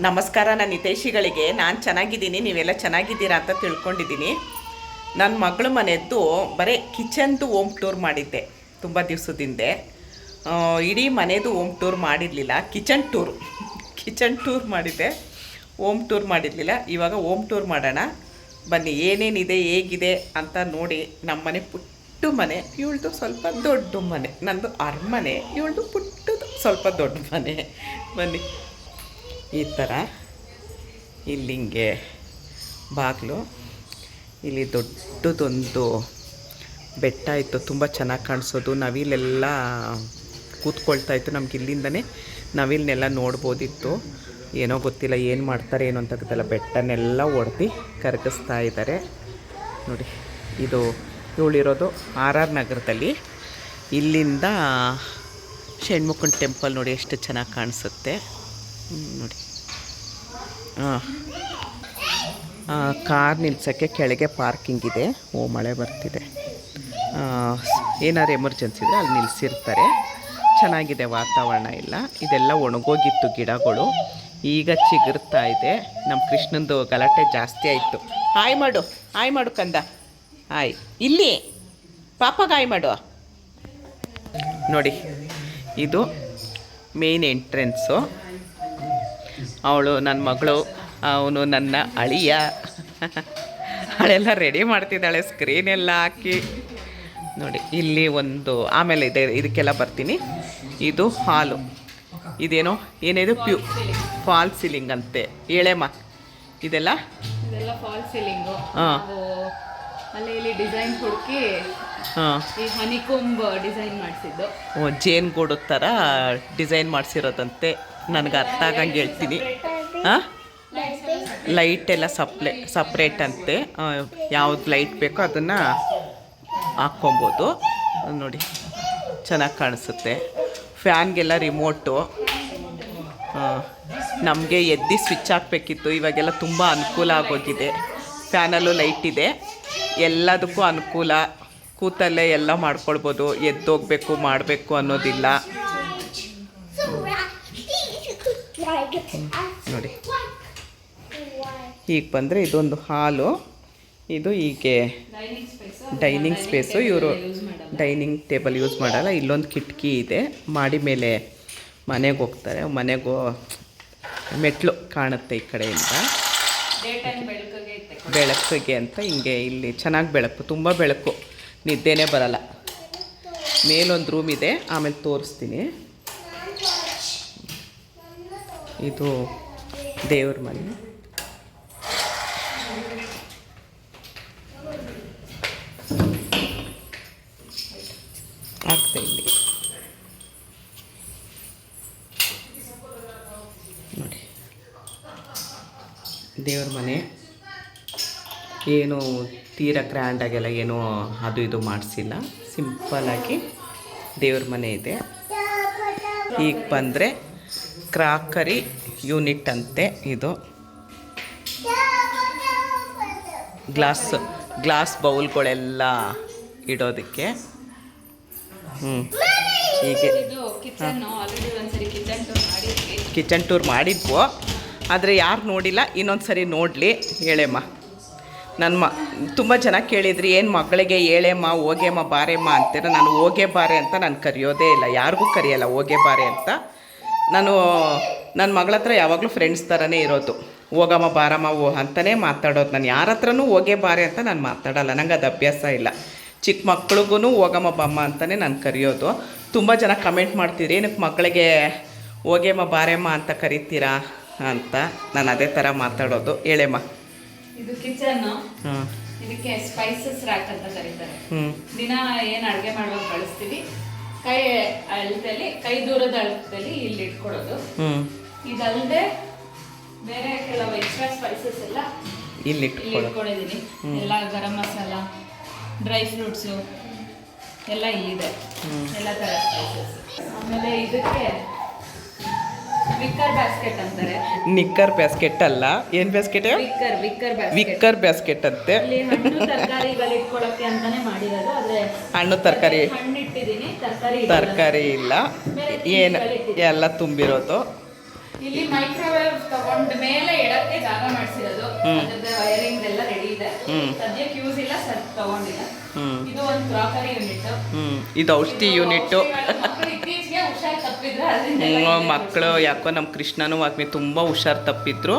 ನಮಸ್ಕಾರ, ನನ್ನ ಹಿತೈಷಿಗಳಿಗೆ. ನಾನು ಚೆನ್ನಾಗಿದ್ದೀನಿ, ನೀವೆಲ್ಲ ಚೆನ್ನಾಗಿದ್ದೀರಾ ಅಂತ ತಿಳ್ಕೊಂಡಿದ್ದೀನಿ. ನನ್ನ ಮಗಳ ಮನೆಯದ್ದು ಬರೀ ಕಿಚನ್ದು ಓಮ್ ಟೂರ್ ಮಾಡಿದ್ದೆ, ತುಂಬ ದಿವಸದಿಂದೆ. ಇಡೀ ಮನೆದು ಓಮ್ ಟೂರ್ ಮಾಡಿರಲಿಲ್ಲ, ಕಿಚನ್ ಟೂರ್. ಕಿಚನ್ ಟೂರ್ ಮಾಡಿದ್ದೆ ಓಮ್ ಟೂರ್ ಮಾಡಿರಲಿಲ್ಲ. ಇವಾಗ ಓಮ್ ಟೂರ್ ಮಾಡೋಣ. ಬನ್ನಿ, ಏನೇನಿದೆ, ಹೇಗಿದೆ ಅಂತ ನೋಡಿ ನಮ್ಮ ಮನೆ ಪುಟ್ಟು ಮನೆ, ಇವಳ್ದು ಸ್ವಲ್ಪ ದೊಡ್ಡ ಮನೆ. ನಂದು ಅರಮನೆ, ಇವಳ್ದು ಪುಟ್ಟದು ಸ್ವಲ್ಪ ದೊಡ್ಡ ಮನೆ. ಬನ್ನಿ. ಈ ಥರ ಇಲ್ಲಿಂಗೆ ಬಾಗಿಲು. ಇಲ್ಲಿ ದೊಡ್ಡದೊಂದು ಬೆಟ್ಟ ಇತ್ತು, ತುಂಬ ಚೆನ್ನಾಗಿ ಕಾಣಿಸೋದು. ನವಿಲೆಲ್ಲ ಕೂತ್ಕೊಳ್ತಾ ಇತ್ತು ನಮ್ಗೆ ಇಲ್ಲಿಂದನೇ. ನವಿಲನ್ನೆಲ್ಲ ನೋಡ್ಬೋದಿತ್ತು. ಏನೋ ಗೊತ್ತಿಲ್ಲ ಏನು ಮಾಡ್ತಾರೆ, ಏನು ಅಂತ ಗೊತ್ತಿಲ್ಲ. ಬೆಟ್ಟನೆಲ್ಲ ಒಡ್ದು ಕರಗಿಸ್ತಾ ಇದ್ದಾರೆ ನೋಡಿ, ಇದು ಇವಳಿರೋದು ಆರ್ ಆರ್ ನಗರದಲ್ಲಿ. ಇಲ್ಲಿಂದ ಷಣ್ಮುಖನ ಟೆಂಪಲ್ ನೋಡಿ ಎಷ್ಟು ಚೆನ್ನಾಗಿ ಕಾಣಿಸುತ್ತೆ. ನೋಡಿ. ಹಾಂ ಕಾರ್ ನಿಲ್ಸೋಕ್ಕೆ ಕೆಳಗೆ ಪಾರ್ಕಿಂಗ್ ಇದೆ. ಓ, ಮಳೆ ಬರ್ತಿದೆ. ಏನಾದ್ರು ಎಮರ್ಜೆನ್ಸಿ ಇದ್ದರೆ ಅಲ್ಲಿ ನಿಲ್ಲಿಸಿರ್ತಾರೆ ಚೆನ್ನಾಗಿದೆ ವಾತಾವರಣ ಎಲ್ಲ. ಇದೆಲ್ಲ ಒಣಗೋಗಿತ್ತು ಗಿಡಗಳು. ಈಗ ಚಿಗುರ್ತಾ ಇದೆ. ನಮ್ಮ ಕೃಷ್ಣಂದು ಗಲಾಟೆ ಜಾಸ್ತಿ ಆಯಿತು. ಹಾಯ್ ಮಾಡು. ಹಾಯ್ ಮಾಡು ಕಂದ. ಹಾಯ್. ಇಲ್ಲಿ. ಪಾಪಗೆ ಹಾಯ್ ಮಾಡು. ನೋಡಿ. ಇದು ಮೇನ್ ಎಂಟ್ರೆನ್ಸು ಅವಳು ನನ್ನ ಮಗಳು ಅವನು ನನ್ನ ಅಳಿಯ. ಅವಳೆಲ್ಲ ರೆಡಿ ಮಾಡ್ತಿದ್ದಾಳೆ ಸ್ಕ್ರೀನ್ ಎಲ್ಲ ಹಾಕಿ. ನೋಡಿ ಇಲ್ಲಿ ಒಂದು ಆಮೇಲೆ ಇದೆ ಇದಕ್ಕೆಲ್ಲ ಬರ್ತೀನಿ. ಇದು ಹಾಲು. ಇದೇನೋ ಏನೇನು ಪ್ಯೂ ಫಾಲ್ ಸೀಲಿಂಗ್ ಅಂತೆ ಹೇಳೇಮ್ಮ ಇದೆಲ್ಲ? ಇದೆಲ್ಲ ಫಾಲ್ ಸೀಲಿಂಗು. ಹಾಂ. ಅಲ್ಲಿ ಇಲ್ಲಿ ಡಿಸೈನ್ ಹುಡುಕಿ ಈ ಹನಿಕೊಂಬ್ ಡಿಸೈನ್ ಮಾಡಿಸಿದ್ದು. ಓ ಜೇನುಗೂಡು ಥರ ಡಿಸೈನ್ ಮಾಡಿಸಿರೋದಂತೆ. ನನಗೆ ಅರ್ಥ ಆಗಂಗೆ ಹೇಳ್ತೀನಿ. ಹಾಂ ಲೈಟ್ ಎಲ್ಲ ಸಪ್ಲೇ ಸಪ್ರೇಟ್ ಅಂತೆ. ಯಾವ್ದು ಲೈಟ್ ಬೇಕೋ ಅದನ್ನು ಹಾಕ್ಕೊಬೋದು. ನೋಡಿ, ಚೆನ್ನಾಗಿ ಕಾಣಿಸುತ್ತೆ. ಫ್ಯಾನ್ಗೆಲ್ಲ ರಿಮೋಟು ನಮಗೆ ಎದ್ದು ಸ್ವಿಚ್ ಹಾಕಬೇಕಿತ್ತು. ಇವಾಗೆಲ್ಲ ತುಂಬ ಅನುಕೂಲ ಆಗೋಗಿದೆ. ಫ್ಯಾನಲ್ಲೂ ಲೈಟ್ ಇದೆ. ಎಲ್ಲದಕ್ಕೂ ಅನುಕೂಲ. ಕೂತಲ್ಲೇ ಎಲ್ಲ ಮಾಡ್ಕೊಳ್ಬೋದು. ಎದ್ದೋಗಬೇಕು, ಮಾಡಬೇಕು ಅನ್ನೋದಿಲ್ಲ. ನೋಡಿ. ಈಗ ಬಂದರೆ ಇದೊಂದು ಹಾಲು. ಇದು ಹೀಗೆ ಡೈನಿಂಗ್ ಸ್ಪೇಸ್. ಇವರು ಡೈನಿಂಗ್ ಟೇಬಲ್ ಯೂಸ್ ಮಾಡಲ್ಲ, ಇಲ್ಲೊಂದು ಕಿಟಕಿ ಇದೆ. ಮಾಡಿ ಮೇಲೆ ಮನೆಗೆ ಹೋಗ್ತಾರೆ. ಮನೆಗೆ ಮೆಟ್ಲು ಕಾಣುತ್ತೆ ಈ ಕಡೆಯಿಂದ. ಬೆಳಕಿಗೆ ಅಂತ ಹಿಂಗೆ ಇಲ್ಲಿ ಚೆನ್ನಾಗಿ ಬೆಳಕು, ತುಂಬ ಬೆಳಕು. ನಿದ್ದೆನೇ ಬರಲ್ಲ. ಮೇಲೊಂದು ರೂಮ್ ಇದೆ, ಆಮೇಲೆ ತೋರಿಸ್ತೀನಿ. ಇದು ದೇವ್ರ ಮನೆ. ಆಗ್ತಾ ನೋಡಿ. ದೇವ್ರ ಮನೆ. ಏನು ತೀರ ಗ್ರ್ಯಾಂಡಾಗೆಲ್ಲ ಏನೂ ಅದು ಇದು ಮಾಡಿಸಿಲ್ಲ. ಆಗಿ ದೇವ್ರ ಮನೆ ಇದೆ. ಈಗ ಬಂದರೆ ಕ್ರಾಕರಿ ಯೂನಿಟ್ ಅಂತೆ ಇದು. ಗ್ಲಾಸ್ ಗ್ಲಾಸ್ ಬೌಲ್ಗಳೆಲ್ಲ ಇಡೋದಕ್ಕೆ. ಹ್ಞೂ ಹೀಗೆ. ಕಿಚನ್ ಟೂರ್ ಮಾಡಿದ್ವಿ. ಆದರೆ ಯಾರು ನೋಡಿಲ್ಲ ಇನ್ನೊಂದು ಸರಿ ನೋಡಲಿ, ಹೇಳೇಮ್ಮ. ನನ್ನ ಮ ತುಂಬ ಜನ ಕೇಳಿದ್ರಿ, ಏನು ಮಗಳಿಗೆ ಹೇಳೇಮ್ಮ, ಹೋಗೇಮ್ಮ, ಬಾರೇಮ್ಮ ಅಂತೀರ? ನಾನು ಹೋಗೇ ಬಾರೆ ಅಂತ ನಾನು ಕರೆಯೋದೇ ಇಲ್ಲ, ಯಾರಿಗೂ ಕರೆಯಲ್ಲ, ಹೋಗೇ ಬಾರೆ ಅಂತ. ನಾನು ನನ್ನ ಮಗಳ ಹತ್ರ ಯಾವಾಗಲೂ ಫ್ರೆಂಡ್ಸ್ ಥರನೇ ಇರೋದು. ಹೋಗಮ್ಮ ಬಾರಮ್ಮ ಓ ಅಂತಲೇ ಮಾತಾಡೋದು. ನಾನು ಯಾರ ಹತ್ರನೂ ಹೋಗೇ ಬಾರೆ ಅಂತ ನಾನು ಮಾತಾಡಲ್ಲ. ನಂಗೆ ಅದು ಅಭ್ಯಾಸ ಇಲ್ಲ. ಚಿಕ್ಕ ಮಕ್ಳಿಗೂ ಹೋಗಮ್ಮ ಬಮ್ಮ ಅಂತಲೇ ನಾನು ಕರೆಯೋದು. ತುಂಬ ಜನ ಕಮೆಂಟ್ ಮಾಡ್ತೀರಿ ಏನಕ್ಕೆ ಮಕ್ಕಳಿಗೆ ಹೋಗೇಮ್ಮ ಬಾರೇಮ್ಮ ಅಂತ ಕರಿತೀರಾ ಅಂತ? ನಾನು ಅದೇ ಥರ ಮಾತಾಡೋದು. ಹೇಳೇಮ್ಮ. ಇದು ಕಿಚನ್ ಇದಕ್ಕೆ ಸ್ಪೈಸಸ್ ರ್ಯಾಕ್ ಅಂತ ಕರೀತಾರೆ. ಹ್ಞೂ ದಿನ ಏನು ಅಡುಗೆ ಮಾಡುವಾಗ ಬಳಸ್ತೀವಿ ಕೈ ಅಳತೆಲಿ ಕೈ ದೂರದ ಅಳತೆಲಿ ಇಲ್ಲಿ ಇಟ್ಕೊಳ್ಳೋದು ಇದಲ್ಲದೆ ಬೇರೆ ಕೆಲವು ಎಕ್ಸ್ಟ್ರಾ ಸ್ಪೈಸಸ್ ಎಲ್ಲ ಇಲ್ಲಿ ಇಟ್ಕೊಂಡಿದ್ದೀನಿ. ಎಲ್ಲ ಗರಂ ಮಸಾಲ ಡ್ರೈ ಫ್ರೂಟ್ಸು ಎಲ್ಲ ಇಲ್ಲಿದೆ. ಎಲ್ಲ ಥರ ಸ್ಪೈಸಸ್ ಆಮೇಲೆ ಇದಕ್ಕೆ ವಿಕ್ಕರ್ ಬ್ಯಾಸ್ಕೆಟ್ ಅಂತಾರೆ. ನಿಕ್ಕರ್ ಬ್ಯಾಸ್ಕೆಟ್ ಅಲ್ಲ. ಏನು basket wicker wicker basket wicker basket ಅಂತೆ. ಇಲ್ಲಿ ಹಣ್ಣು ತರಕಾರಿಗಳು ಇಟ್ಕೊಳ್ಳೋಕೆ ಅಂತಾನೆ ಮಾಡಿರೋದು. ಆದ್ರೆ ಹಣ್ಣು ತರಕಾರಿ. ಹಣ್ಣು ಇಟ್ಟಿದ್ದೀನಿ ತರಕಾರಿ ತರಕಾರಿ ಇಲ್ಲ. ಏನು ಎಲ್ಲ ತುಂಬಿರೋದು. ಇಲ್ಲಿ ಮೈಕ್ರೋವೇವ್ ತಗೊಂಡ ಮೇಲೆ ಇಡಕ್ಕೆ ಜಾಗ ಮಾಡಿಸಿರೋದು. ಅದ್ರದ್ದು ವೈರಿಂಗ್ ಎಲ್ಲ ರೆಡಿ ಇದೆ. ಸದ್ಯಕ್ಕೆ ಯೂಸ್ ಇಲ್ಲ ಸರ್ ತಗೊಂಡಿಲ್ಲ. ಇದು ಒಂದು ಕ್ರಾಕರಿ ಯೂನಿಟ್ ಇದು ಔಷಧಿ ಯೂನಿಟ್ ಮಕ್ಕಳು ಇತ್ತೀಚೆಗೆ ಹುಷಾರ್ ತಪ್ಪಿದ್ರೆ ಮಕ್ಕಳು ಯಾಕೋ ನಮ್ಮ ಕೃಷ್ಣನೂ ವಾಗ್ಮಿ ತುಂಬ ಹುಷಾರು ತಪ್ಪಿದ್ರು.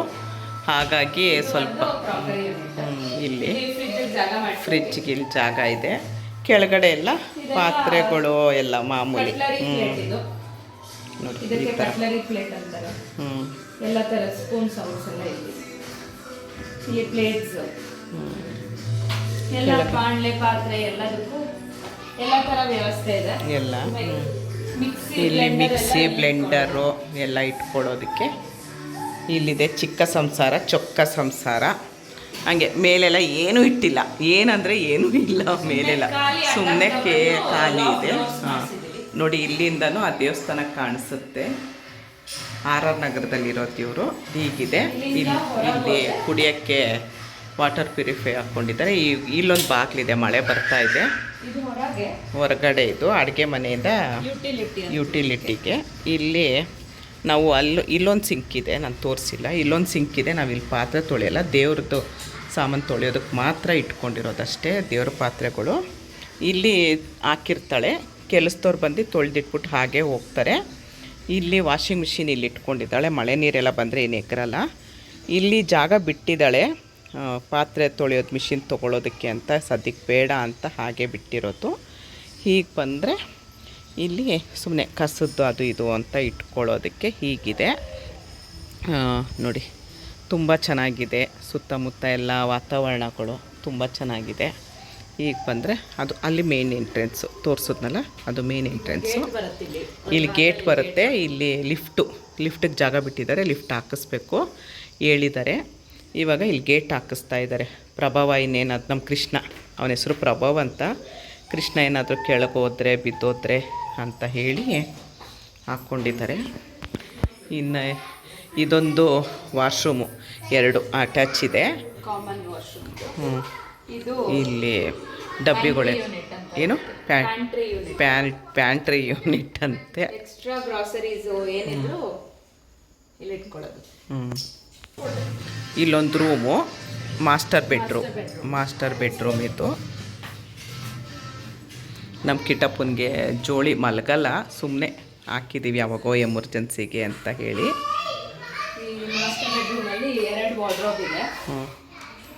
ಹಾಗಾಗಿ ಸ್ವಲ್ಪ ಇಲ್ಲಿ ಫ್ರಿಜ್ ಜಾಗ ಫ್ರಿಜ್ಗೆ ಇಲ್ಲಿ ಜಾಗ ಇದೆ. ಕೆಳಗಡೆ ಎಲ್ಲ ಪಾತ್ರೆಗಳು ಎಲ್ಲ ಮಾಮೂಲಿ. ಇದು. ನೋಡಿ ಇದಕ್ಕೆ ಕಟ್ಲರಿ ಪ್ಲೇಟ್ ಅಂತಾರೆ. ಎಲ್ಲ ಇಲ್ಲಿ ಈ ಪ್ಲೇಟ್ಸ್ ಎಲ್ಲ ಬಾಣಲೆ ಪಾತ್ರೆ ಎಲ್ಲದಕ್ಕೂ ಎಲ್ಲ ವ್ಯವಸ್ಥೆ ಇದೆ. ಎಲ್ಲ. ಇಲ್ಲಿ ಮಿಕ್ಸಿ ಬ್ಲೆಂಡರು ಎಲ್ಲ ಇಟ್ಕೊಳ್ಳೋದಕ್ಕೆ ಇಲ್ಲಿದೆ ಚಿಕ್ಕ ಸಂಸಾರ ಚೊಕ್ಕ ಸಂಸಾರ. ಹಂಗೆ ಮೇಲೆಲ್ಲ ಏನೂ ಇಟ್ಟಿಲ್ಲ. ಏನಂದರೆ ಏನೂ ಇಲ್ಲ ಮೇಲೆಲ್ಲ. ಸುಮ್ಮನೆ ಕೇ ಖಾಲಿ ಇದೆ. ಹಾಂ. ನೋಡಿ ಇಲ್ಲಿಂದನೂ ಆ ದೇವಸ್ಥಾನ ಕಾಣಿಸುತ್ತೆ. ಆರ್ ಆರ್ ನಗರದಲ್ಲಿರೋ ದೇವರು. ಹೀಗಿದೆ. ಇಲ್ಲಿ ಇಲ್ಲಿ? ಕುಡಿಯೋಕ್ಕೆ ವಾಟರ್ ಪ್ಯೂರಿಫೈ ಹಾಕ್ಕೊಂಡಿದ್ದಾರೆ ಈ ಇಲ್ಲೊಂದು ಬಾಗಿಲಿದೆ ಮಳೆ ಬರ್ತಾ ಇದೆ. ಇದು ಹೊರಗೆ. ಹೊರಗಡೆ ಇದು ಅಡುಗೆ ಮನೆಯಿಂದ ಯುಟಿಲಿಟಿ ಯುಟಿಲಿಟಿಗೆ. ಇಲ್ಲಿ ನಾವು ಅಲ್ಲಿ ಇಲ್ಲೊಂದು ಸಿಂಕ್ ಇದೆ ನಾನು ತೋರಿಸಿಲ್ಲ. ಇಲ್ಲೊಂದು ಸಿಂಕ್ ಇದೆ ನಾವು ಇಲ್ಲಿ ಪಾತ್ರೆ ತೊಳೆಯಲ್ಲ. ದೇವ್ರದ್ದು ಸಾಮಾನು ತೊಳೆಯೋದಕ್ಕೆ ಮಾತ್ರ ಇಟ್ಕೊಂಡಿರೋದಷ್ಟೇ ದೇವ್ರ ಪಾತ್ರೆಗಳು. ಇಲ್ಲಿ ಹಾಕಿರ್ತಾಳೆ. ಕೆಲಸದವ್ರು ಬಂದು ತೊಳೆದಿಟ್ಬಿಟ್ಟು ಹಾಗೆ ಹೋಗ್ತಾರೆ. ಇಲ್ಲಿ ವಾಷಿಂಗ್ ಮಿಷಿನ್ ಇಲ್ಲಿ ಇಟ್ಕೊಂಡಿದ್ದಾಳೆ. ಮಳೆ ನೀರೆಲ್ಲ ಬಂದರೆ ಏನು ಎಕ್ಕರಲ್ಲ ಇಲ್ಲಿ ಜಾಗ ಬಿಟ್ಟಿದ್ದಾಳೆ. ಪಾತ್ರೆ ತೊಳೆಯೋದು ಮಿಷಿನ್ ತೊಗೊಳೋದಕ್ಕೆ ಅಂತ ಸದ್ಯಕ್ಕೆ ಬೇಡ ಅಂತ ಹಾಗೆ ಬಿಟ್ಟಿರೋದು. ಹೀಗೆ ಬಂದರೆ ಇಲ್ಲಿ ಸುಮ್ಮನೆ ಕಸದ್ದು ಅದು ಇದು ಅಂತ ಇಟ್ಕೊಳ್ಳೋದಕ್ಕೆ ಹೀಗಿದೆ. ನೋಡಿ, ತುಂಬ ಚೆನ್ನಾಗಿದೆ. ಸುತ್ತಮುತ್ತ ಎಲ್ಲ ವಾತಾವರಣಗಳು ತುಂಬ ಚೆನ್ನಾಗಿದೆ. ಈಗ ಬಂದರೆ ಅದು ಅಲ್ಲಿ ಮೇನ್ ಎಂಟ್ರೆನ್ಸು ತೋರಿಸಿದ್ನಲ್ಲ? ಅದು ಮೇನ್ ಎಂಟ್ರೆನ್ಸು ಇಲ್ಲಿ. ಗೇಟ್ ಬರುತ್ತೆ. ಇಲ್ಲಿ ಲಿಫ್ಟು ಲಿಫ್ಟಿಗೆ ಜಾಗ ಬಿಟ್ಟಿದ್ದಾರೆ. ಲಿಫ್ಟ್ ಹಾಕಿಸ್ಬೇಕು. ಹೇಳಿದ್ದಾರೆ. ಇವಾಗ ಇಲ್ಲಿ ಗೇಟ್ ಹಾಕಿಸ್ತಾ ಇದ್ದಾರೆ. ಪ್ರಭಾವ ಇನ್ನೇನಾದ್ರು ನಮ್ಮ ಕೃಷ್ಣ. ಅವನ ಹೆಸರು ಪ್ರಭಾವ ಅಂತ. ಕೃಷ್ಣ ಏನಾದರೂ ಕೆಳಗೆ ಹೋದ್ರೆ ಬಿದ್ದೋದ್ರೆ ಅಂತ ಹೇಳಿ ಹಾಕ್ಕೊಂಡಿದ್ದಾರೆ ಇನ್ನು ಇದೊಂದು ವಾಶ್ರೂಮು ಎರಡು ಅಟ್ಯಾಚ್ ಇದೆ. ಹ್ಞೂ ಇಲ್ಲಿ ಡಬ್ಬಿಗಳೇ. ಏನು? Pantry unit pan pantry unit ಅಂತೆ. ಎಕ್ಸ್ಟ್ರಾ ಗ್ರಾಸರೀಸ್ ಏನಿದ್ರು ಇಲ್ಲಿ ಇಟ್ಕೊಳ್ಳೋದು. ಹ್ಮ್. ಇಲ್ಲೊಂದು room master bedroom master bedroom ಇದು. ನಮ್ಮ ಕಿಟ್ಟಪ್ಪನಿಗೆ ಜೋಳಿ ಮಲಗಲ್ಲ ಸುಮ್ಮನೆ ಹಾಕಿದ್ದೀವಿ ಯಾವಾಗೋ ಎಮರ್ಜೆನ್ಸಿಗೆ ಅಂತ ಹೇಳಿ.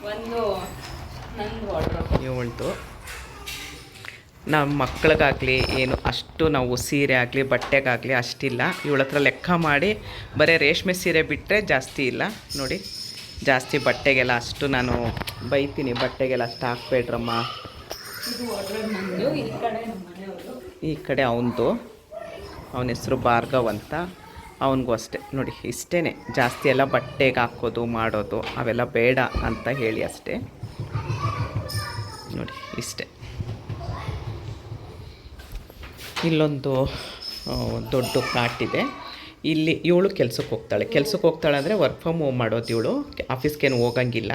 ಒಂದು ವಾರ್ಡ್ರೋಬ್ ಇವಳ್ದು ನಮ್ಮ ಮಕ್ಕಳಿಗಾಗಲಿ ಏನು ಅಷ್ಟು ನಾವು ಸೀರೆ ಆಗಲಿ ಬಟ್ಟೆಗಾಗಲಿ ಅಷ್ಟಿಲ್ಲ. ಇವಳ ಹತ್ರ ಲೆಕ್ಕ ಮಾಡಿ ಬರೀ ರೇಷ್ಮೆ ಸೀರೆ ಬಿಟ್ಟರೆ ಜಾಸ್ತಿ ಇಲ್ಲ. ನೋಡಿ ಜಾಸ್ತಿ ಬಟ್ಟೆಗೆಲ್ಲ ಅಷ್ಟು ನಾನು ಬೈತೀನಿ. ಬಟ್ಟೆಗೆಲ್ಲ ಅಷ್ಟು ಹಾಕ್ಬೇಡ್ರಮ್ಮ. ಈ ಕಡೆ ಅವನದು. ಅವನ ಹೆಸರು ಭಾರ್ಗವ್ ಅಂತ. ಅವನಿಗೂ ಅಷ್ಟೇ. ನೋಡಿ ಇಷ್ಟೇ ಜಾಸ್ತಿ ಎಲ್ಲ ಬಟ್ಟೆಗೆ ಹಾಕೋದು ಮಾಡೋದು ಅವೆಲ್ಲ ಬೇಡ ಅಂತ ಹೇಳಿ ಅಷ್ಟೇ. ನೋಡಿ ಇಷ್ಟೇ. ಇಲ್ಲೊಂದು ದೊಡ್ಡ ಪ್ಲಾಟ್ ಇದೆ. ಇಲ್ಲಿ ಇವಳು ಕೆಲ್ಸಕ್ಕೆ ಹೋಗ್ತಾಳೆ. ಕೆಲ್ಸಕ್ಕೆ ಹೋಗ್ತಾಳೆ ಅಂದರೆ ವರ್ಕ್ ಫ್ರಮ್ ಹೋಮ್ ಮಾಡೋದು ಇವಳು. ಆಫೀಸ್ಗೇನು ಹೋಗಂಗಿಲ್ಲ.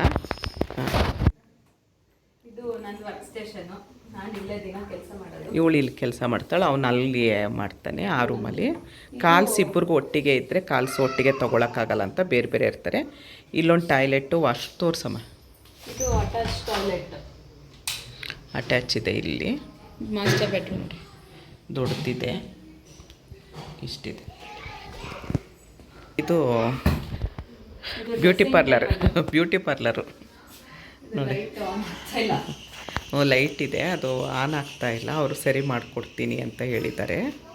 ಇವಳು ಇಲ್ಲಿ ಕೆಲಸ ಮಾಡ್ತಾಳೆ. ಅವನು ಅಲ್ಲಿ ಮಾಡ್ತಾನೆ ಆ ರೂಮಲ್ಲಿ ಕಾಲ್ಸ್ ಇಬ್ಬರಿಗೂ ಒಟ್ಟಿಗೆ ಇದ್ದರೆ ಕಾಲ್ಸ್ ಒಟ್ಟಿಗೆ ತೊಗೊಳಕ್ಕಾಗಲ್ಲ ಅಂತ ಬೇರೆ ಬೇರೆ ಇರ್ತಾರೆ. ಇಲ್ಲೊಂದು ಟಾಯ್ಲೆಟು ವಾಶ್ ತೋರ್ಸಮ್ಮ. ಇದು ಅಟ್ಯಾಚ್ ಟಾಯ್ಲೆಟ್ ಅಟ್ಯಾಚ್ ಇದೆ ಇಲ್ಲಿ. ಮಾಸ್ಟರ್ ಬೆಡ್ರೂಮ್ ದೊಡ್ಡದಿದೆ. ಇಷ್ಟಿದೆ. ಇದು ಬ್ಯೂಟಿ ಪಾರ್ಲರ್. Beauty parlour. ನೋಡಿ. ಲೈಟ್ ಇದೆ. ಅದು ಆನ್ ಆಗ್ತಾ ಇಲ್ಲ. ಅವರು ಸರಿ ಮಾಡಿಕೊಡ್ತೀನಿ ಅಂತ ಹೇಳಿದ್ದಾರೆ.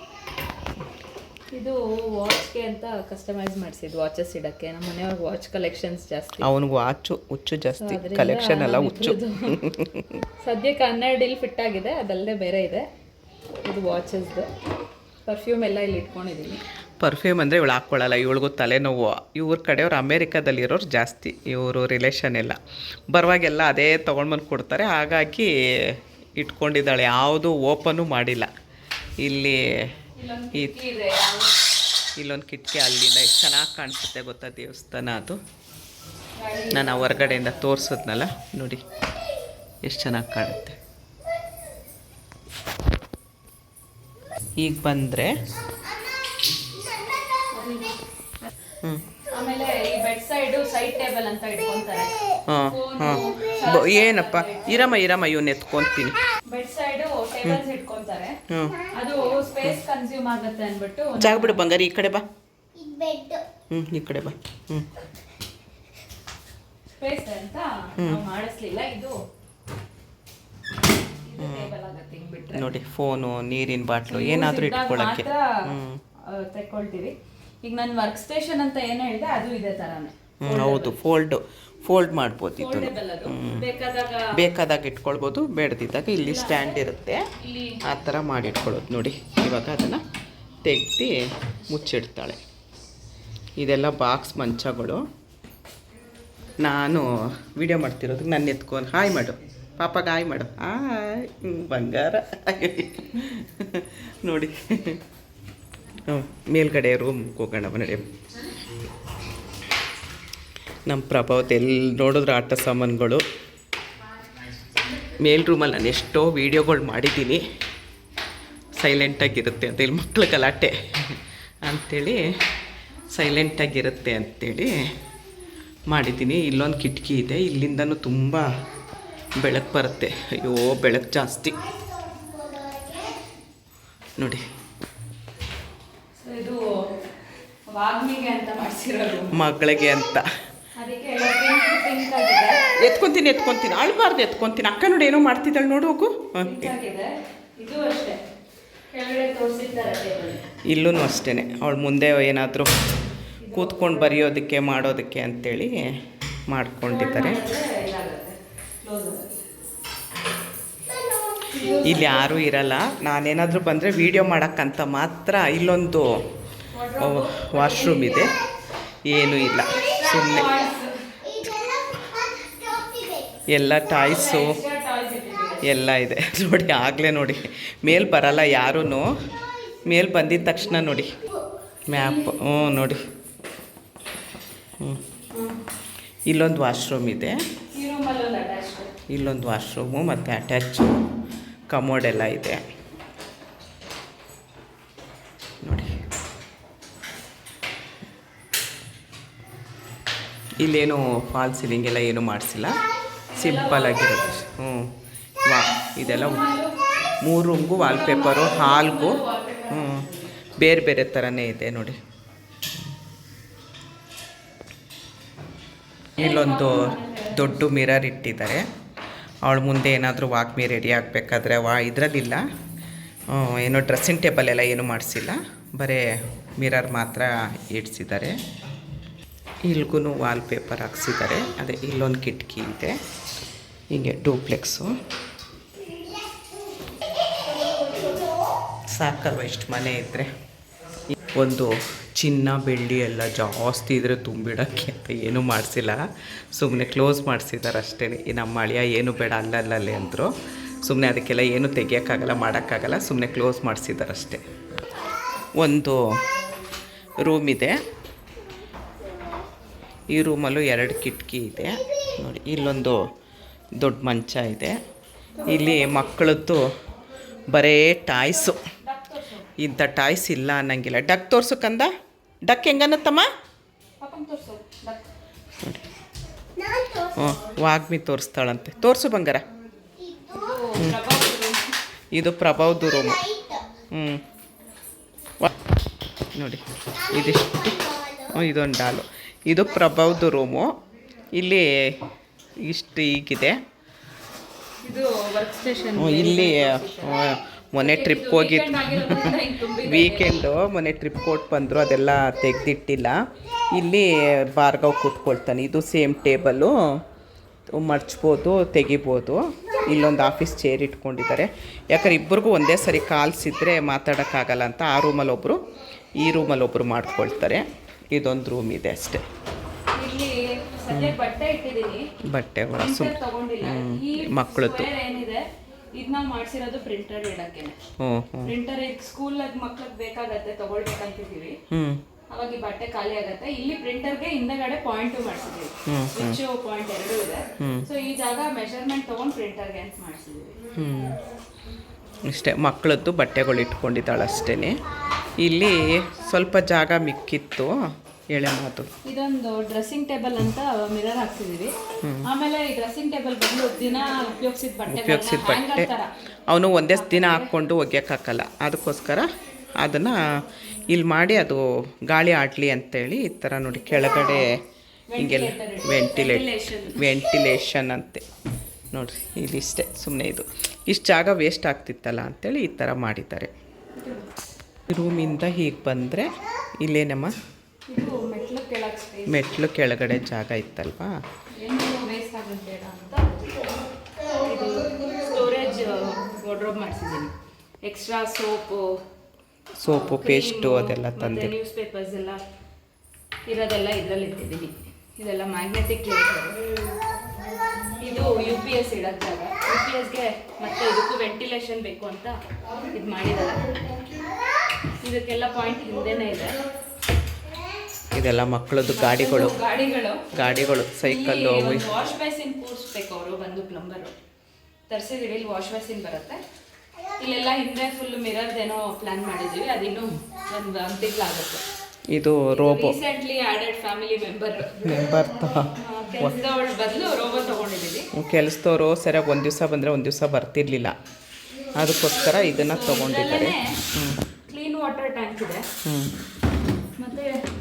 ಇದು ವಾಚ್ಗೆ ಅಂತ ಕಸ್ಟಮೈಸ್ ಮಾಡಿಸಿದ್ದು ವಾಚಸ್ ಇಡಕ್ಕೆ. ನಮ್ಮ ಮನೆಯವ್ರಿಗೆ ವಾಚ್ ಕಲೆಕ್ಷನ್ಸ್ ಜಾಸ್ತಿ. ಅವನಿಗೆ ವಾಚು ಹುಚ್ಚು ಜಾಸ್ತಿ. ಕಲೆಕ್ಷನ್ ಎಲ್ಲ ಹುಚ್ಚು. ಸದ್ಯಕ್ಕೆ ಹನ್ನೆರಡು ಇಲ್ಲಿ ಫಿಟ್ ಆಗಿದೆ ಅದಲ್ಲದೆ ಬೇರೆ ಇದೆ. ಇದು ವಾಚಸ್ದು. ಪರ್ಫ್ಯೂಮ್ ಎಲ್ಲ ಇಲ್ಲಿ ಇಟ್ಕೊಂಡಿದ್ದೀನಿ ಪರ್ಫ್ಯೂಮ್ ಅಂದರೆ ಇವಳು ಹಾಕ್ಕೊಳ್ಳಲ್ಲ ಇವಳಿಗೂ ತಲೆನೋವು. ಇವ್ರ ಕಡೆಯವ್ರು ಅಮೇರಿಕಾದಲ್ಲಿರೋರು ಜಾಸ್ತಿ ಇವರು ರಿಲೇಷನ್ ಎಲ್ಲ ಬರುವಾಗೆಲ್ಲ ಅದೇ ತೊಗೊಂಡ್ಬಂದು ಕೊಡ್ತಾರೆ ಹಾಗಾಗಿ ಇಟ್ಕೊಂಡಿದ್ದಾಳೆ. ಯಾವುದು ಓಪನು ಮಾಡಿಲ್ಲ. ಇಲ್ಲಿ ಇಲ್ಲೊಂದು ಕಿಟಕಿ ಅಲ್ಲಿಂದ ಎಷ್ಟು ಚೆನ್ನಾಗಿ ಕಾಣಿಸುತ್ತೆ ಗೊತ್ತಾ ದೇವಸ್ಥಾನ ಅದು? ನಾನು ಆ ಹೊರಗಡೆಯಿಂದ ತೋರಿಸಿದ್ನಲ್ಲ ನೋಡಿ. ಎಷ್ಟು ಚೆನ್ನಾಗಿ ಕಾಣುತ್ತೆ. ಈಗ ಬಂದರೆ ಹ್ಞೂ ಹಾಂ ಹಾಂ. ಏನಪ್ಪ? ಇರಮ್ಮ ಇರಮ್ಮ ಇವನ್ನ ಎತ್ಕೊತೀನಿ. ಬೆಡ್ ಸೈಡ್ ಇಟ್ಕೊಂತಾರೆ ಅದು ಸ್ಪೇಸ್ ಕನ್ಸ್ಯೂಮ್ ಆಗುತ್ತೆ ಅಂದ್ಬಿಟ್ಟು ಜಾಗ ಬಿಡು ಬಂಗಾರಿ ಈ ಕಡೆ ಬಾ. ಇದು ಬೆಡ್ ಹ್ಞೂ ಈ ಕಡೆ ಬಾ. ಹ್ಞೂ ಸ್ಪೇಸ್ ಅಂತ ನಾವು ಮಾಡಿಸ್ಲಿಲ್ಲ ಇದು ಇದು ಟೇಬಲ್ ಆಗತ್ತೆ ಹಿಂಗ್ ಬಿಟ್ರೆ ನೋಡಿ ಫೋನು ನೀರಿನ ಬಾಟ್ಲು ಏನಾದರೂ ಇಟ್ಕೊಳ್ಳೋಕ್ಕೆ. ಮಾತ್ರ, ಹ್ಞೂ ಆ, ತೆಕ್ಕೊಳ್ತೀವಿ. ಈಗ ನನ್ನ ವರ್ಕ್ ಸ್ಟೇಷನ್ ಅಂತ ಏನು ಹೇಳಿದೆ ಅದು ಇದೆ ತರಾನೇ. ಹ್ಞೂ ಹೌದು ಫೋಲ್ಡು ಫೋಲ್ಡ್ ಮಾಡ್ಬೋದು ಇದನ್ನು. ಫೋಲ್ಡೇಬಲ್ ಬೇಕಾದಾಗ ಇಟ್ಕೊಳ್ಬೋದು ಬೇಡದಿದ್ದಾಗ ಇಲ್ಲಿ ಸ್ಟ್ಯಾಂಡ್ ಇರುತ್ತೆ. ಆ ಥರ ಮಾಡಿಟ್ಕೊಳ್ಳೋದು ನೋಡಿ. ಇವಾಗ ಅದನ್ನು ತೆಗ್ದು ಮುಚ್ಚಿಡ್ತಾಳೆ. ಇದೆಲ್ಲ ಬಾಕ್ಸ್ ಮಂಚಗಳು. ನಾನು ವಿಡಿಯೋ ಮಾಡ್ತಿರೋದಕ್ಕೆ ನನ್ನ ಎತ್ಕೊಂಡು. ಹಾಯ್ ಮಾಡು ಪಾಪಾಗ ಹಾಯ್ ಮಾಡು ಹಾಯ್ ಬಂಗಾರ. ನೋಡಿ. ಹ್ಞೂ ಮೇಲ್ಗಡೆ ರೂಮ್ಗೆ ಹೋಗೋಣ ನಡಿ ನಮ್ಮ ಪ್ರಭಾವತ್ ಎಲ್ಲಿ ನೋಡಿದ್ರೆ ಆಟ ಸಾಮಾನುಗಳು. ಮೇಲ್ ರೂಮಲ್ಲಿ ನಾನು ಎಷ್ಟೋ ವೀಡಿಯೋಗಳು ಮಾಡಿದ್ದೀನಿ. ಸೈಲೆಂಟಾಗಿರುತ್ತೆ ಅಂತ ಇಲ್ಲಿ ಮಕ್ಳ ಗಲಾಟೆ. ಅಂಥೇಳಿ ಸೈಲೆಂಟಾಗಿರುತ್ತೆ ಅಂಥೇಳಿ ಮಾಡಿದ್ದೀನಿ. ಇಲ್ಲೊಂದು ಕಿಟಕಿ ಇದೆ. ಇಲ್ಲಿಂದನೂ ತುಂಬ ಬೆಳಕು ಬರುತ್ತೆ. ಅಯ್ಯೋ ಬೆಳಕು ಜಾಸ್ತಿ. ನೋಡಿ. ಮಗಳಿಗೆ ಅಂತ ಅದಕ್ಕೆ ಎಲ್ಲ ಪಿಂಕ್ ಪಿಂಕ್ ಆಗಿದೆ ಎತ್ಕೊತೀನಿ ಎತ್ಕೊಂತೀನಿ. ಅಳ್ಬಾರ್ದು ಎತ್ಕೊಂತೀನಿ. ಅಕ್ಕ ನೋಡಿ ಏನೋ ಮಾಡ್ತಿದ್ದಾಳೆ ನೋಡು ಹೋಗು. ಇಲ್ಲೂ ಅಷ್ಟೇ. ಅವಳು ಮುಂದೆ ಏನಾದರೂ ಕೂತ್ಕೊಂಡು ಬರೆಯೋದಕ್ಕೆ ಮಾಡೋದಕ್ಕೆ ಅಂತೇಳಿ ಮಾಡ್ಕೊಂಡಿದ್ದಾರೆ. ಇಲ್ಲಿ ಯಾರೂ ಇರಲ್ಲ. ನಾನೇನಾದರೂ ಬಂದರೆ ವೀಡಿಯೋ ಮಾಡೋಕ್ಕಂತ ಮಾತ್ರ ಇಲ್ಲೊಂದು ವಾಶ್ರೂಮ್ ಇದೆ. ಏನೂ ಇಲ್ಲ. ಸುಮ್ಮನೆ ಎಲ್ಲ ಟಾಯ್ಸು ಎಲ್ಲ ಇದೆ. ನೋಡಿ, ಆಗಲೇ ನೋಡಿ. ಮೇಲ್ ಬರಲ್ಲ ಯಾರೂ ಮೇಲ್ ಬಂದಿದ ತಕ್ಷಣ ನೋಡಿ. ಮ್ಯಾಪ್, ಹ್ಞೂ, ನೋಡಿ. ಹ್ಞೂ. ಇಲ್ಲೊಂದು ವಾಶ್ರೂಮ್ ಇದೆ. ಇಲ್ಲೊಂದು ವಾಶ್ರೂಮು ಮತ್ತು ಅಟ್ಯಾಚು. ಕಮೋಡ್ ಎಲ್ಲ ಇದೆ. ನೋಡಿ. ಇಲ್ಲೇನು ಫಾಲ್ ಸೀಲಿಂಗ್ ಎಲ್ಲ ಏನು ಮಾಡಿಸಿಲ್ಲ. ಸಿಂಪಲ್ ಆಗಿರುತ್ತೆ. ಹ್ಞೂ ವಾ, ಇದೆಲ್ಲ ಮೂರು ರೂಮ್ಗೂ ವಾಲ್ಪೇಪರು ಹಾಲ್ಗೂ ಹ್ಞೂ ಬೇರೆ ಬೇರೆ ಥರನೇ ಇದೆ ನೋಡಿ. ಇಲ್ಲೊಂದು ದೊಡ್ಡ ಮಿರರ್ ಇಟ್ಟಿದ್ದಾರೆ. ಅವಳ ಮುಂದೆ ಏನಾದರೂ ವಾಕ್ಮಿ ರೆಡಿ ಆಗಬೇಕಾದ್ರೆ ವಾ, ಇದರಲ್ಲಿಲ್ಲ. ಏನೋ ಡ್ರೆಸ್ಸಿಂಗ್ ಟೇಬಲ್ ಎಲ್ಲ ಏನೂ ಮಾಡಿಸಿಲ್ಲ. ಬರೀ ಮಿರರ್ ಮಾತ್ರ ಇಡ್ಸಿದ್ದಾರೆ. ಇಲ್ಗೂ ವಾಲ್ಪೇಪರ್ ಹಾಕ್ಸಿದ್ದಾರೆ. ಅದೇ ಇಲ್ಲೊಂದು ಕಿಟಕಿ ಇದೆ. ಹೀಗೆ ಡೂಪ್ಲೆಕ್ಸು. ಸಾಕಲ್ವ ಇಷ್ಟು ಮನೆ ಇದ್ದರೆ ಒಂದು ಚಿನ್ನ, ಬೆಳ್ಳಿ ಎಲ್ಲ ಜಾಸ್ತಿ ಇದ್ದರೆ ತುಂಬಿಡೋಕ್ಕೆ ಅಂತ ಏನೂ ಮಾಡಿಸಿಲ್ಲ. ಸುಮ್ಮನೆ ಕ್ಲೋಸ್ ಮಾಡಿಸಿದ್ದಾರೆ ಅಷ್ಟೇ. ನಮ್ಮ ಅಳಿಯ ಏನು ಬೇಡ ಅಲ್ಲಲ್ಲಲ್ಲಿ ಅಂದರು. ಸುಮ್ಮನೆ ಅದಕ್ಕೆಲ್ಲ ಏನು ತೆಗಿಯೋಕ್ಕಾಗಲ್ಲ, ಮಾಡೋಕ್ಕಾಗಲ್ಲ ಸುಮ್ಮನೆ ಕ್ಲೋಸ್ ಮಾಡಿಸಿದ್ದಾರೆ ಅಷ್ಟೇ. ಒಂದು ರೂಮ್ ಇದೆ. ಈ ರೂಮಲ್ಲೂ ಎರಡು ಕಿಟಕಿ ಇದೆ. ನೋಡಿ, ಇಲ್ಲೊಂದು ದೊಡ್ಡ ಮಂಚ ಇದೆ. ಇಲ್ಲಿ ಮಕ್ಕಳದ್ದು ಬರೇ ಟಾಯ್ಸು. ಇಂಥ ಟಾಯ್ಸ್ ಇಲ್ಲ ಅನ್ನಂಗಿಲ್ಲ. ಡಕ್ ತೋರ್ಸು ಕಂದ. ಡಕ್ ಹೆಂಗನ್ನತ್ತಮ್ಮ ಹ್ಞೂ ವಾಗ್ಮಿ ತೋರಿಸ್ತಾಳಂತೆ. ತೋರಿಸು ಬಂಗಾರ. ಇದು ಪ್ರಭಾವ್ದು ರೂಮು ಹ್ಞೂ ನೋಡಿ, ಇದಿಷ್ಟು. ಇದೊಂದು ಡಾಲು. ಇದು ಪ್ರಭಾವ್ದು ರೂಮು ಇಲ್ಲಿ ಇಷ್ಟು ಈಗಿದೆ. ಇಲ್ಲಿ ಮೊನ್ನೆ ಟ್ರಿಪ್ ಹೋಗಿದ್ದು ವೀಕೆಂಡು ಮೊನ್ನೆ ಟ್ರಿಪ್ ಕೊಟ್ಟು ಬಂದರು ಅದೆಲ್ಲ ತೆಗೆದಿಟ್ಟಿಲ್ಲ. ಇಲ್ಲಿ ಬಾರ್ಗವ್ ಕೂತ್ಕೊಳ್ತಾನೆ. ಇದು ಸೇಮ್ ಟೇಬಲು ಮಡ್ಚ್ಬೋದು ತೆಗಿಬೋದು. ಇಲ್ಲೊಂದು ಆಫೀಸ್ ಚೇರ್ ಇಟ್ಕೊಂಡಿದ್ದಾರೆ. ಯಾಕಂದ್ರೆ ಇಬ್ಬರಿಗೂ ಒಂದೇ ಸರಿ ಕಾಲ್ಸಿದ್ರೆ ಮಾತಾಡೋಕ್ಕಾಗಲ್ಲ ಅಂತ ಆ ರೂಮಲ್ಲಿ ಒಬ್ಬರು ಈ ರೂಮಲ್ಲಿ ಒಬ್ಬರು ಮಾಡ್ಕೊಳ್ತಾರೆ. ಇದೊಂದು ರೂಮ್ ಇದೆ ಅಷ್ಟೇ. ಸದ್ಯಕ್ಕೆ ಬಟ್ಟೆ ಇಟ್ಟಿದ್ದೀನಿ. ಬಟ್ಟೆಗಳ ಪ್ರಿಂಟರ್ ಸುಮ್ ತಗೊಂಡಿಲ್ಲ. ಈ square ಏನಿದೆ ಇದನ್ನ ಮಾಡ್ಸಿರೋದು ಮಾಡಿಸಿರೋದು ಪ್ರಿಂಟರ್ ಇಡಕ್ಕೆ ಹ್ಞೂ ಹ್ಞೂ ಪ್ರಿಂಟರ್ ಈಗ ಸ್ಕೂಲ್ ಮಕ್ಳಿಗೆ ಬೇಕಾಗತ್ತೆ ತಗೊಳ್ಬೇಕಂತಿದೀವಿ ಹ್ಞೂ ಅವಾಗ ಈ ಬಟ್ಟೆ ಖಾಲಿ ಆಗತ್ತೆ. ಇಲ್ಲಿ ಪ್ರಿಂಟರ್ಗೆ ಹಿಂದೆಗಡೆ ಪಾಯಿಂಟ್ ಮಾಡಿಸಿದೀವಿ ಸ್ವಿಚ್ ಪಾಯಿಂಟ್ ಎರಡು ಇದೆ. ಸೊ ಈ ಜಾಗ ಮೆಷರ್ಮೆಂಟ್ ತಗೊಂಡ್ ಪ್ರಿಂಟರ್ಗೆ ಅಂತ ಮಾಡಿಸಿದೀವಿ ಹ್ಞೂ ಇಷ್ಟೇ ಮಕ್ಕಳದ್ದು ಬಟ್ಟೆಗಳು ಇಟ್ಕೊಂಡಿದ್ದಾಳೆ ಅಷ್ಟೇ ಇಲ್ಲಿ ಸ್ವಲ್ಪ ಜಾಗ ಮಿಕ್ಕಿತ್ತು. ಹೇಳೆ ಮಾತು. ಇದೊಂದು ಡ್ರೆಸ್ಸಿಂಗ್ ಟೇಬಲ್ ಅಂತ ಮಿರರ್ ಹಾಕ್ತಿದೀವಿ ಆಮೇಲೆ ಈ ಡ್ರೆಸ್ಸಿಂಗ್ ಟೇಬಲ್ ಬಂದು ದಿನ ಉಪಯೋಗಿಸಿದ ಉಪಯೋಗಿಸಿದ ಬಟ್ಟೆ. ಬಟ್ಟೆ ಅವನು ಒಂದೇ ದಿನ ಹಾಕ್ಕೊಂಡು ಒಗ್ಯಕ್ಕಾಗಲ್ಲ ಅದಕ್ಕೋಸ್ಕರ ಅದನ್ನು ಇಲ್ಲಿ ಮಾಡಿ ಅದು ಗಾಳಿ ಆಡಲಿ ಅಂತೇಳಿ ಈ ಥರ ನೋಡಿ ಕೆಳಗಡೆ ಹಿಂಗೆಲ್ಲ ವೆಂಟಿಲೇಟ್ ವೆಂಟಿಲೇಷನ್ ಅಂತೆ. ನೋಡ್ರಿ ಇಷ್ಟೇ ಸುಮ್ಮನೆ ಇದು. ಇಷ್ಟು ಜಾಗ ವೇಸ್ಟ್ ಆಗ್ತಿತ್ತಲ್ಲ ಅಂತೇಳಿ ಈ ಥರ ಮಾಡಿದ್ದಾರೆ. ರೂಮಿಂದ ಹೀಗೆ ಬಂದರೆ ಇಲ್ಲೇನಮ್ಮ? ಇದು ಮೆಟ್ಲು ಕೆಳಗಡೆ ಜಾಗ ಇತ್ತಲ್ವಾ? ಸ್ಟೋರೇಜ್ ವಾರ್ಡ್ರೋಬ್ ಮಾಡಿಸಿದ್ದೀನಿ. ಎಕ್ಸ್ಟ್ರಾ ಸೋಪು ಸೋಪು ಪೇಸ್ಟು ಅದೆಲ್ಲ ತಂದೆ ನ್ಯೂಸ್ ಪೇಪರ್ಸ್ ಎಲ್ಲ ಇರೋದೆಲ್ಲ ಇದರಲ್ಲಿ ಇಟ್ಟಿದ್ದೀನಿ. ಇದೆಲ್ಲ ಮ್ಯಾಗ್ನೆಟಿಕ್ ಇದು ಯು ಪಿ ಎಸ್ ಇಡೋ ಜಾಗ. ಯು ಪಿ ಎಸ್ಗೆ ಮತ್ತೆ ಇದಕ್ಕೂ ವೆಂಟಿಲೇಷನ್ ಬೇಕು ಅಂತ ಇದು ಮಾಡಿದ್ದಾರೆ. ಇದಕ್ಕೆಲ್ಲ ಪಾಯಿಂಟ್ ಹಿಂದೆನೇ ಇದೆ. ಇದೆಲ್ಲ ಮಕ್ಕಳದ್ದು ಗಾಡಿಗಳು. ಗಾಡಿಗಳು. ಗಾಡಿಗಳು ಸೈಕಲ್ಲು ಅವು ವಾಶ್ ಬೇಸಿನ್ ಕೂರಿಸ್ಬೇಕು ಅವರು ಬಂದು ಪ್ಲಂಬರು ತರಿಸಿದೀವಿ ಇಲ್ಲಿ ವಾಶ್ ಬೇಸಿನ್ ಬರುತ್ತೆ. ಇಲ್ಲೆಲ್ಲ ಹಿಂದೆ ಫುಲ್ ಮಿರರ್ದೇನೋ ಪ್ಲಾನ್ ಮಾಡಿದ್ದೀವಿ ಅದಿನ್ನೂ ಒಂದು ಅಂತಿಗ್ಲಾಗುತ್ತೆ ಇದು robo recently added family member member ಕೆಲಸದವಳ ಬದಲು ರೋಬೋ ತಗೊಂಡಿದ್ದೀವಿ ಕೆಲಸದವರು ಸರಿಯಾಗಿ ಒಂದು ದಿವಸ ಬಂದರೆ ಒಂದು ದಿವಸ ಬರ್ತಿರ್ಲಿಲ್ಲ. ಅದಕ್ಕೋಸ್ಕರ ಇದನ್ನು ತಗೊಂಡಿದ್ದಾರೆ. ಕ್ಲೀನ್ ವಾಟರ್ ಟ್ಯಾಂಕ್ ಇದೆ.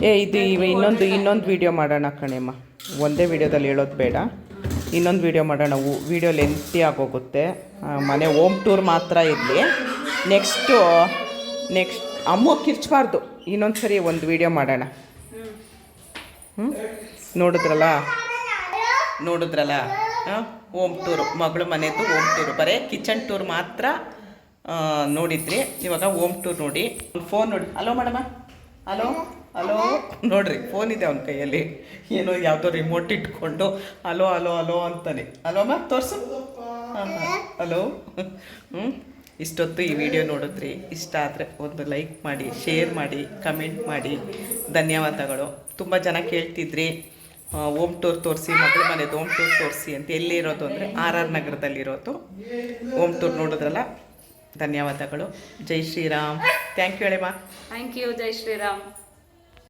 ಏ, ಇದು ಇನ್ನೊಂದು ಇನ್ನೊಂದು ವಿಡಿಯೋ ಮಾಡೋಣ ಕಣೆಮ್ಮ. ಒಂದೇ ವೀಡಿಯೋದಲ್ಲಿ ಹೇಳೋದು ಬೇಡ. ಇನ್ನೊಂದು ವಿಡಿಯೋ ಮಾಡೋಣ. ವೀಡಿಯೋ ಲೆಂತಿ ಆಗೋಗುತ್ತೆ ಮನೆ ಹೋಮ್ ಟೂರ್ ಮಾತ್ರ ಇರಲಿ. ನೆಕ್ಸ್ಟು ನೆಕ್ಸ್ಟ್ ಅಮ್ಮ ಕಿರ್ಚಬಾರ್ದು. ಇನ್ನೊಂದು ಸರಿ ಒಂದು ವಿಡಿಯೋ ಮಾಡೋಣ. ಹ್ಞೂ ನೋಡಿದ್ರಲ್ಲ? ನೋಡಿದ್ರಲ್ಲ? ಹೋಮ್ ಟೂರು ಮಗಳು ಮನೆದು ಹೋಮ್ ಟೂರು ಬರೀ ಕಿಚನ್ ಟೂರ್ ಮಾತ್ರ ನೋಡಿದ್ರಿ. ಇವಾಗ ಹೋಮ್ ಟೂರ್ ನೋಡಿ. ಫೋನ್ ನೋಡಿ. Hello madam hello hello? ನೋಡ್ರಿ ಫೋನ್ ಇದೆ ಅವನ ಕೈಯಲ್ಲಿ. ಏನೋ ಯಾವುದೋ ರಿಮೋಟ್ ಇಟ್ಕೊಂಡು, ಹಲೋ ಹಲೋ ಹಲೋ ಅಂತಾನೆ. ಹಲೋ ತೋರಿಸು. ತೋರ್ಸು ಹಲೋ? ಹ್ಞೂ ಇಷ್ಟೊತ್ತು ಈ ವಿಡಿಯೋ ನೋಡಿದ್ರಿ. ಇಷ್ಟ ಆದರೆ ಒಂದು ಲೈಕ್ ಮಾಡಿ ಶೇರ್ ಮಾಡಿ ಕಮೆಂಟ್ ಮಾಡಿ. ಧನ್ಯವಾದಗಳು. ತುಂಬ ಜನ ಕೇಳ್ತಿದ್ರಿ ಓಮ್ ಟೂರ್ ತೋರಿಸಿ, ಮಗಳ ಮನೆದು ಓಮ್ ಟೂರ್ ತೋರಿಸಿ ಅಂತ ಎಲ್ಲಿ ಇರೋದು ಅಂದರೆ ಆರ್ ಆರ್ ನಗರದಲ್ಲಿರೋದು. ಓಮ್ ಟೂರ್ ನೋಡಿದ್ರಲ್ಲ? ಧನ್ಯವಾದಗಳು. ಜೈ ಶ್ರೀರಾಮ್. ಥ್ಯಾಂಕ್ ಯು ಹೇಳಿಮ್ಮ ಥ್ಯಾಂಕ್ ಯು ಜೈ ಶ್ರೀರಾಮ್.